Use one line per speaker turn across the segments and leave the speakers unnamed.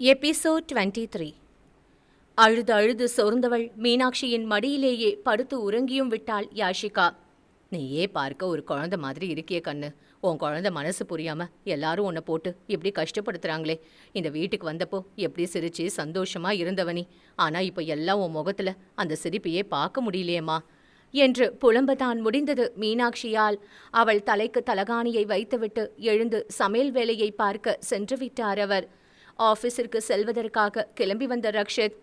Episode twenty three. அழுது அழுது சோர்ந்தவள் மீனாட்சியின் மடியிலேயே படுத்து உறங்கியும் விட்டாள் யாஷிகா. நீயே பார்க்க ஒரு குழந்தை மாதிரி இருக்கிய கண்ணு. உன் குழந்தை மனசு புரியாம எல்லாரும் உன்னை போட்டு இப்படி கஷ்டப்படுத்துறாங்களே. இந்த வீட்டுக்கு வந்தப்போ எப்படி சிரிச்சு சந்தோஷமா இருந்தவனி ஆனா இப்போ எல்லாம் உன் முகத்துல அந்த சிரிப்பையே பார்க்க முடியலையேம்மா. என்று புலம்பதான் முடிந்தது மீனாட்சியால். அவள் தலைக்கு தலகாணியை வைத்துவிட்டு எழுந்து சமையல் வேலையை பார்க்க சென்று விட்டார் அவர். ஆபீஸிற்கு செல்வதற்காக கிளம்பி வந்த ரக்ஷித்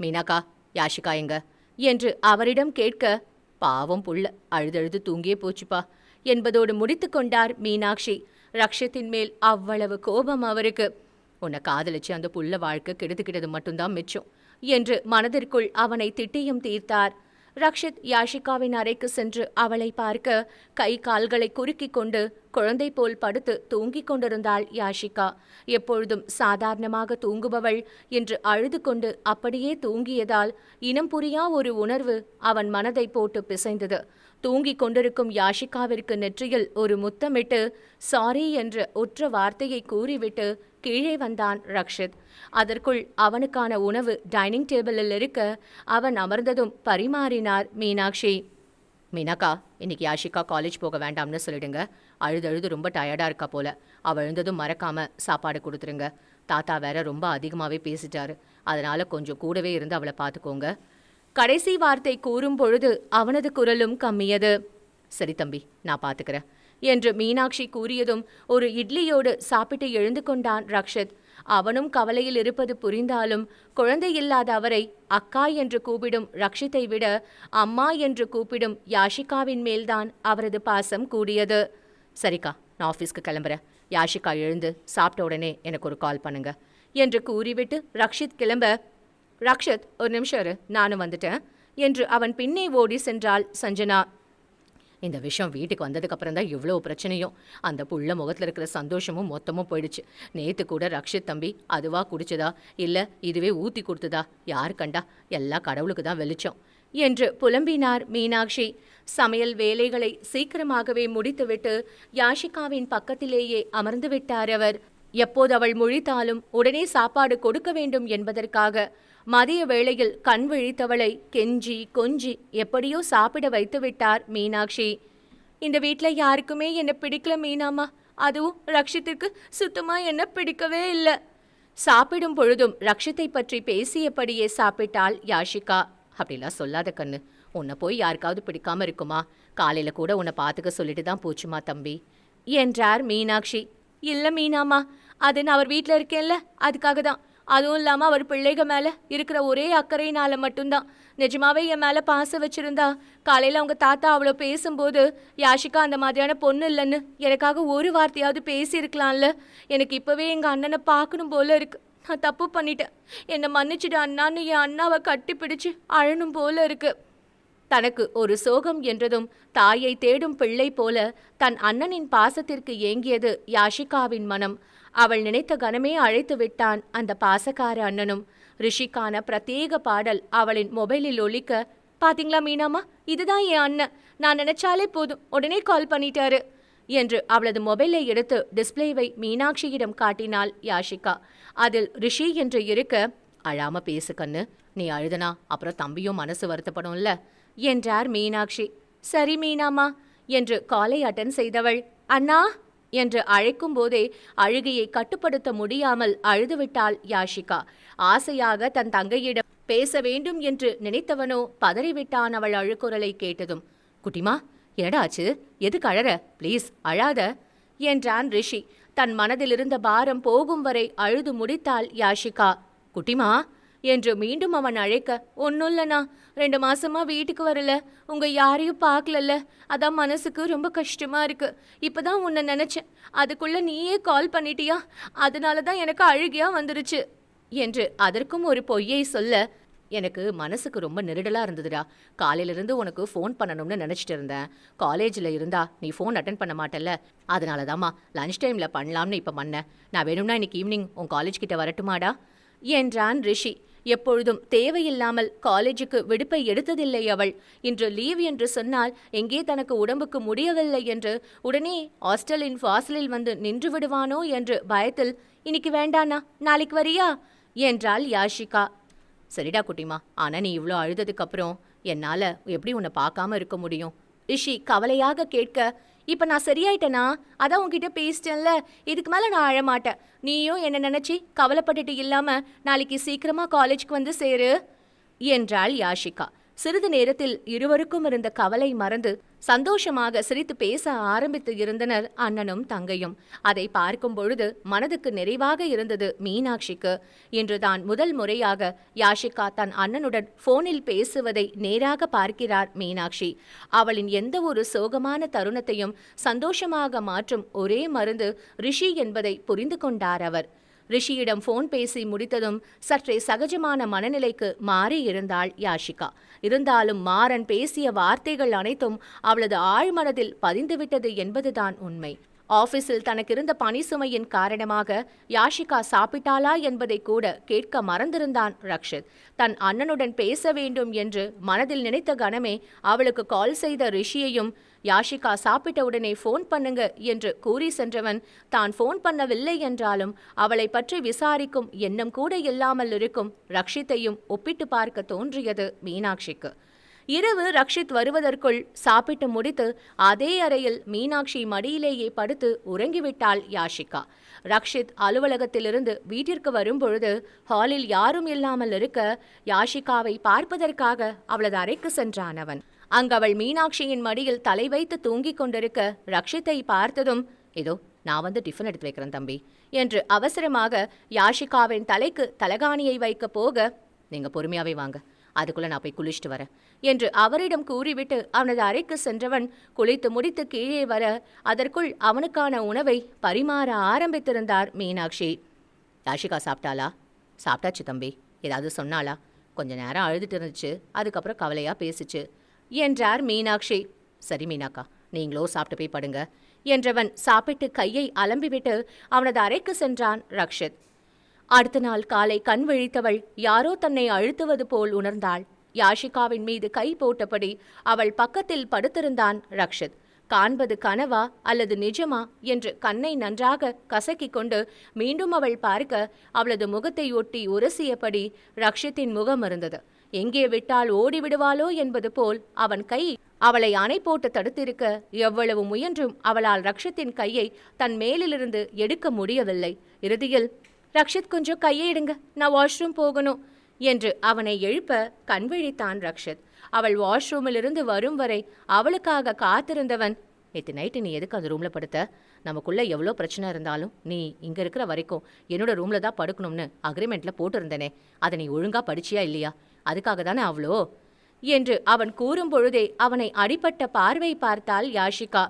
மீனாக்கா யாஷிகா எங்க? என்று அவரிடம் கேட்க பாவம் புள்ள அழுதழுது தூங்கியே போச்சுப்பா என்பதோடு முடித்து கொண்டார் மீனாட்சி. ரக்ஷத்தின் மேல் அவ்வளவு கோபம் அவருக்கு. உன்னை காதலிச்சு அந்த புள்ள வாழ்க்கை கெடுத்துக்கிட்டது மட்டும்தான் மிச்சம் என்று மனதிற்குள் அவனை திட்டியும் தீர்த்தார். ரக்ஷித் யாஷிகாவின் அறைக்கு சென்று அவளை பார்க்க கை கால்களை குறுக்கி கொண்டு குழந்தை போல் படுத்து தூங்கிக் கொண்டிருந்தாள் யாஷிகா. எப்பொழுதும் சாதாரணமாக தூங்குபவள் என்று அழுது கொண்டு அப்படியே தூங்கியதால் இனம் புரியா ஒரு உணர்வு அவன் மனதை போட்டு பிசைந்தது. தூங்கிக் கொண்டிருக்கும் யாஷிகாவிற்கு நெற்றியில் ஒரு முத்தமிட்டு சாரி என்ற ஒற்ற வார்த்தையை கூறிவிட்டு கீழே வந்தான் ரக்ஷித். அதற்குள் அவனுக்கான உணவு டைனிங் டேபிளில் இருக்க அவன் அமர்ந்ததும் பரிமாறினார் மீனாட்சி. மீனாக்கா இன்னைக்கு யாஷிகா காலேஜ் போக வேண்டாம்னு சொல்லிடுங்க. அழுது அழுது ரொம்ப டயர்டாக இருக்கா போல. அவள் எழுந்ததும் மறக்காம சாப்பாடு கொடுத்துருங்க. தாத்தா வேற ரொம்ப அதிகமாகவே பேசிட்டாரு. அதனால கொஞ்சம் கூடவே இருந்து அவளை பார்த்துக்கோங்க. கடைசி வார்த்தை கூறும் பொழுது அவனது குரலும் கம்மியது. சரி தம்பி நான் பார்த்துக்கிறேன் என்று மீனாட்சி கூறியதும் ஒரு இட்லியோடு சாப்பிட்டு எழுந்து கொண்டான் ரக்ஷித். அவனும் கவலையில் இருப்பது புரிந்தாலும் குழந்தை இல்லாத அவரை அக்கா என்று கூப்பிடும் ரக்ஷித்தை விட அம்மா என்று கூப்பிடும் யாஷிகாவின் மேல்தான் அவரது பாசம் கூடியது. சரிக்கா நான் ஆஃபீஸ்க்கு கிளம்புறேன். யாஷிகா எழுந்து சாப்பிட்ட உடனே எனக்கு ஒரு கால் பண்ணுங்க. என்று கூறிவிட்டு ரக்ஷித் கிளம்ப ரக்ஷத் ஒரு நிமிஷம் இரு நானும் வந்துட்டேன் என்று அவன் பின்னே ஓடி சென்றாள் சஞ்சனா. இந்த விஷயம் வீட்டுக்கு வந்ததுக்கப்புறம் தான் இவ்வளோ பிரச்சனையும். அந்த புள்ள முகத்தில் இருக்கிற சந்தோஷமும் மொத்தமும் போயிடுச்சு. நேற்று கூட ரக்ஷித் தம்பி அதுவாக குடிச்சதா? இல்லை இதுவே ஊற்றி கொடுத்ததா? யார் கண்டா? எல்லா கடவுளுக்கு தான் வெளிச்சம் என்று புலம்பினார் மீனாட்சி. சமையல் வேலைகளை சீக்கிரமாகவே முடித்துவிட்டு யாஷிகாவின் பக்கத்திலேயே அமர்ந்து விட்டார் அவர். எப்போது அவள் முழித்தாலும் உடனே சாப்பாடு கொடுக்க வேண்டும் என்பதற்காக மதிய வேளையில் கண் விழித்தவளை கெஞ்சி கொஞ்சி எப்படியோ சாப்பிட வைத்து விட்டார் மீனாட்சி. இந்த வீட்டில் யாருக்குமே என்ன பிடிக்கல மீனாமா அதுவும் ரக்ஷித்திற்கு சுத்தமா என்ன பிடிக்கவே இல்லை. சாப்பிடும் பொழுதும் ரக்ஷித்தை பற்றி பேசியபடியே சாப்பிட்டாள் யாஷிகா. அப்படிலாம் சொல்லாத கண்ணு. உன்னை போய் யாருக்காவது பிடிக்காம இருக்குமா? காலையில கூட உன்னை பார்த்துக்க சொல்லிட்டு தான் போச்சுமா தம்பி. என்றார் மீனாட்சி. இல்ல மீனாமா அது நான் அவர் வீட்டில் இருக்கேன்ல அதுக்காக தான். அதுவும் இல்லாமல் அவர் பிள்ளைக மேலே இருக்கிற ஒரே அக்கறையினால் மட்டும்தான். நிஜமாவே என் மேலே பாசம் வச்சுருந்தா காலையில் அவங்க தாத்தா அவ்வளோ பேசும்போது யாஷிகா அந்த மாதிரியான பொண்ணு இல்லைன்னு எனக்காக ஒரு வார்த்தையாவது பேசியிருக்கலாம்ல. எனக்கு இப்போவே எங்கள் அண்ணனை பார்க்கணும் போல இருக்கு. நான் தப்பு பண்ணிட்டேன். என்னை மன்னிச்சிடு அண்ணான்னு என் அண்ணாவை கட்டி பிடிச்சி அழணும் போல இருக்குது தனக்கு ஒரு சோகம் என்றதும் தாயை தேடும் பிள்ளை போல தன் அண்ணனின் பாசத்திற்கு ஏங்கியது யாஷிகாவின் மனம். அவள் நினைத்த கணமே அழைத்து விட்டான் அந்த பாசக்கார அண்ணனும். ரிஷிக்கான பிரத்யேக பாடல் அவளின் மொபைலில் ஒழிக்க பாத்தீங்களா மீனாமா இதுதான் என் அண்ணன். நான் நினைச்சாலே போதும். உடனே கால் பண்ணிட்டாரு என்று அவளது மொபைலை எடுத்து டிஸ்பிளேவை மீனாட்சியிடம் காட்டினாள் யாஷிகா. அதில் ரிஷி என்று இருக்க அழாம பேசு கண்ணு. நீ அழுதனா அப்புறம் தம்பியும் மனசு வருத்தப்படும்ல. என்றார் மீனாட்சி. சரி மீனாமா என்று காலை அட்டன் செய்தவள். அண்ணா என்று அழைக்கும் போதே அழுகையை கட்டுப்படுத்த முடியாமல் அழுதுவிட்டாள் யாஷிகா. ஆசையாக தன் தங்கையிடம் பேச வேண்டும் என்று நினைத்தவனோ? பதறிவிட்டான் அவள் அழுக்குரலை கேட்டதும். குட்டிமா என்னடாச்சு எது கழற ப்ளீஸ் அழாத என்றான் ரிஷி. தன் மனதிலிருந்த பாரம் போகும் வரை அழுது முடித்தாள் யாஷிகா. குட்டிமா என்று மீண்டும் அவன் அழைக்க ஒன்னும் ரெண்டு மாசமா வீட்டுக்கு வரல. உங்க யாரையும் பார்க்கலல்ல. அதான் மனசுக்கு ரொம்ப கஷ்டமா இருக்கு. இப்பதான் உன்னை நினைச்சேன். அதுக்குள்ள நீயே கால் பண்ணிட்டியா? அதனால தான் எனக்கு அழுகியா வந்துருச்சு. என்று அதற்கும் ஒரு பொய்யை சொல்ல எனக்கு மனசுக்கு ரொம்ப நெருடலா இருந்ததுடா. காலையிலிருந்து உனக்கு ஃபோன் பண்ணணும்னு நினச்சிட்டு இருந்தேன். காலேஜில் இருந்தா நீ ஃபோன் அட்டன் பண்ண மாட்டல்ல. அதனால தாம்மா லஞ்ச் டைமில் பண்ணலாம்னு இப்போ பண்ணேன் நான் வேணும்னா இன்னைக்கு ஈவினிங் உன் காலேஜ் கிட்ட வரட்டுமாடா? என்றான் ரிஷி. எப்பொழுதும் தேவையில்லாமல் காலேஜுக்கு விடுப்பை எடுத்ததில்லை அவள். இன்று லீவ் என்று சொன்னால் எங்கே தனக்கு உடம்புக்கு முடியவில்லை என்று உடனே ஹாஸ்டலின் வாசலில் வந்து நின்று விடுவானோ என்று பயத்தில் இன்னைக்கு வேண்டானா நாளைக்கு வரியா? என்றாள் யாஷிகா. சரிடா குட்டிமா ஆனா நீ இவ்வளோ அழுததுக்கு அப்புறம் என்னால எப்படி உன்னை பார்க்காம இருக்க முடியும்? ரிஷி கவலையாக கேட்க இப்போ நான் சரியாயிட்டேனா? அதான் உன்கிட்ட பேசிட்டேன்ல. இதுக்கு மேல நான் அழமாட்டேன். நீயும் என்ன நினச்சி கவலைப்பட்டுட்டு இல்லாம நாளைக்கு சீக்கிரமா காலேஜ்க்கு வந்து சேரு என்றாள் யாஷிகா. சிறிது நேரத்தில் இருவருக்கும் இருந்த கவலை மறந்து சந்தோஷமாக சிரித்து பேச ஆரம்பித்து இருந்தனர் அண்ணனும் தங்கையும். அதை பார்க்கும் பொழுது மனதுக்கு நிறைவாக இருந்தது மீனாட்சிக்கு. இன்றுதான் முதல் முறையாக யாஷிகா தன் அண்ணனுடன் போனில் பேசுவதை நேராக பார்க்கிறார் மீனாட்சி. அவளின் எந்த ஒரு சோகமான தருணத்தையும் சந்தோஷமாக மாற்றும் ஒரே மருந்து ரிஷி என்பதை புரிந்து கொண்டார் அவர். ரிஷியிடம் போன் பேசி முடித்ததும் சற்றே சகஜமான மனநிலைக்கு மாறி இருந்தாள் யாஷிகா. இருந்தாலும் மாறன் பேசிய வார்த்தைகள் அனைத்தும் அவளது ஆழ்மனதில் பதிந்துவிட்டது என்பதுதான் உண்மை. ஆபீஸில் தனக்கிருந்த பணி சுமையின் காரணமாக யாஷிகா சாப்பிட்டாளா என்பதை கூட கேட்க மறந்திருந்தான் ரக்ஷித். தன் அண்ணனுடன் பேச வேண்டும் என்று மனதில் நினைத்த கணமே அவளுக்கு கால் செய்த ரிஷியையும் யாஷிகா சாப்பிட்ட உடனே ஃபோன் பண்ணுங்க என்று கூறி சென்றவன் தான் ஃபோன் பண்ணவில்லை என்றாலும் அவளை பற்றி விசாரிக்கும் எண்ணம் கூட இல்லாமல் இருக்கும் ரக்ஷித்தையும் ஒப்பிட்டு பார்க்க தோன்றியது மீனாட்சிக்கு. இரவு ரக்ஷித் வருவதற்குள் சாப்பிட்டு முடித்து அதே அறையில் மீனாட்சி மடியிலேயே படுத்து உறங்கிவிட்டாள் யாஷிகா. ரக்ஷித் அலுவலகத்திலிருந்து வீட்டிற்கு வரும்பொழுது ஹாலில் யாரும் இல்லாமல் இருக்க யாஷிகாவை பார்ப்பதற்காக அவளது அறைக்கு சென்றான் அவன். அங்கு அவள் மீனாட்சியின் மடியில் தலை வைத்து தூங்கிக் கொண்டிருக்க ரக்ஷித்தை பார்த்ததும் இதோ நான் வந்து டிஃபன் எடுத்து வைக்கிறேன் தம்பி என்று அவசரமாக யாஷிகாவின் தலைக்கு தலகாணியை வைக்க போக நீங்க பொறுமையாவே வாங்க. அதுக்குள்ள நான் போய் குளிச்சுட்டு வரேன் என்று அவரிடம் கூறிவிட்டு அவனது அறைக்கு சென்றவன் குளித்து முடித்து கீழே வர அதற்குள் அவனுக்கான உணவை பரிமாற ஆரம்பித்திருந்தார் மீனாட்சி. யாஷிகா சாப்பிட்டாளா? சாப்பிட்டாச்சு தம்பி. ஏதாவது சொன்னாளா? கொஞ்ச நேரம் அழுதுட்டு இருந்துச்சு. அதுக்கப்புறம் கவலையா பேசிச்சு என்றார் மீனாட்சி. சரி மீனாக்கா நீங்களோ சாப்பிட்டு போய் படுங்க என்றவன் சாப்பிட்டு கையை அலம்பிவிட்டு அவனது அறைக்கு சென்றான் ரக்ஷித். அடுத்த நாள் காலை கண் விழித்தவள் யாரோ தன்னை அழுத்துவது போல் உணர்ந்தாள். யாஷிகாவின் மீது கை போட்டபடி அவள் பக்கத்தில் படுத்திருந்தான் ரக்ஷித். காண்பது கனவா அல்லது நிஜமா என்று கண்ணை நன்றாக கசக்கிக் கொண்டு மீண்டும் அவள் பார்க்க அவளது முகத்தை ஒட்டி உரசியபடி ரக்ஷித்தின் முகம் இருந்தது. எங்கே விட்டால் ஓடிவிடுவாளோ என்பது போல் அவன் கை அவளை அணை போட்டு தடுத்திருக்க எவ்வளவு முயன்றும் அவளால் ரக்ஷத்தின் கையை தன் மேலிலிருந்து எடுக்க முடியவில்லை. இறுதியில் ரக்ஷித் கொஞ்சம் கையை எடுங்க நான் வாஷ்ரூம் போகணும் என்று அவனை எழுப்ப கண்விழித்தான் ரக்ஷித். அவள் வாஷ்ரூமிலிருந்து வரும் வரை அவளுக்காக காத்திருந்தவன் நேற்று நைட்டு நீ எதுக்கு அந்த ரூமில் படுத்த? நமக்குள்ளே எவ்வளோ பிரச்சனை இருந்தாலும் நீ இங்கே இருக்கிற வரைக்கும் என்னோட ரூமில் தான் படுக்கணும்னு அக்ரிமெண்ட்டில் போட்டிருந்தேனே அதை நீ ஒழுங்காக படிச்சியா இல்லையா? அதுக்காக தானே அவ்வளோ என்று அவன் கூறும் பொழுதே அவனை அடிப்பட்ட பார்வை பார்த்தாள் யாஷிகா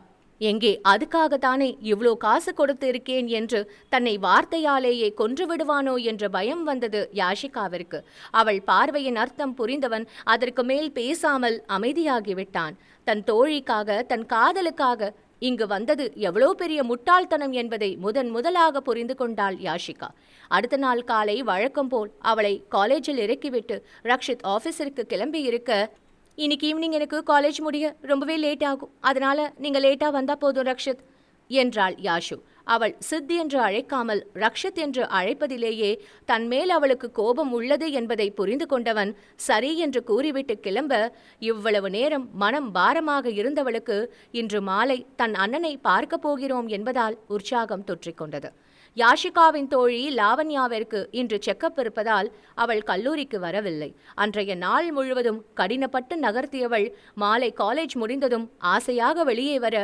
எங்கே அதுக்காகத்தானே இவ்வளோ காசு கொடுத்து இருக்கேன் என்று தன்னை வார்த்தையாலேயே கொன்று விடுவானோ என்ற பயம் வந்தது யாஷிகாவிற்கு. அவள் பார்வையின் அர்த்தம் புரிந்தவன் அதற்கு மேல் பேசாமல் அமைதியாகிவிட்டான். தன் தோழிக்காக தன் காதலுக்காக இங்கு வந்தது எவ்வளோ பெரிய முட்டாள்தனம் என்பதை முதன் முதலாக புரிந்து கொண்டாள் யாஷிகா. அடுத்த நாள் காலை வழக்கம் போல் அவளை காலேஜில் இறக்கிவிட்டு ரக்ஷித் ஆஃபீஸிற்கு கிளம்பி இருக்க இன்னைக்கு ஈவினிங் எனக்கு காலேஜ் முடிய ரொம்பவே லேட் ஆகும். அதனால நீங்க லேட்டா வந்தா போதும் ரக்ஷித் என்றாள் யாஷு. அவள் சித் என்று அழைக்காமல் ரக்ஷித் என்று அழைப்பதிலேயே தன்மேல் அவளுக்கு கோபம் உள்ளது என்பதை புரிந்து கொண்டவன் சரி என்று கூறிவிட்டு கிளம்ப இவ்வளவு நேரம் மனம் பாரமாக இருந்தவளுக்கு இன்று மாலை தன் அண்ணனை பார்க்கப் போகிறோம் என்பதால் உற்சாகம் தொற்றிக்கொண்டது. யாஷிகாவின் தோழி லாவண்யாவிற்கு இன்று செக்கப் இருப்பதால் அவள் கல்லூரிக்கு வரவில்லை. அன்றைய நாள் முழுவதும் கடினப்பட்டு நகர்த்தியவள் மாலை காலேஜ் முடிந்ததும் ஆசையாக வெளியே வர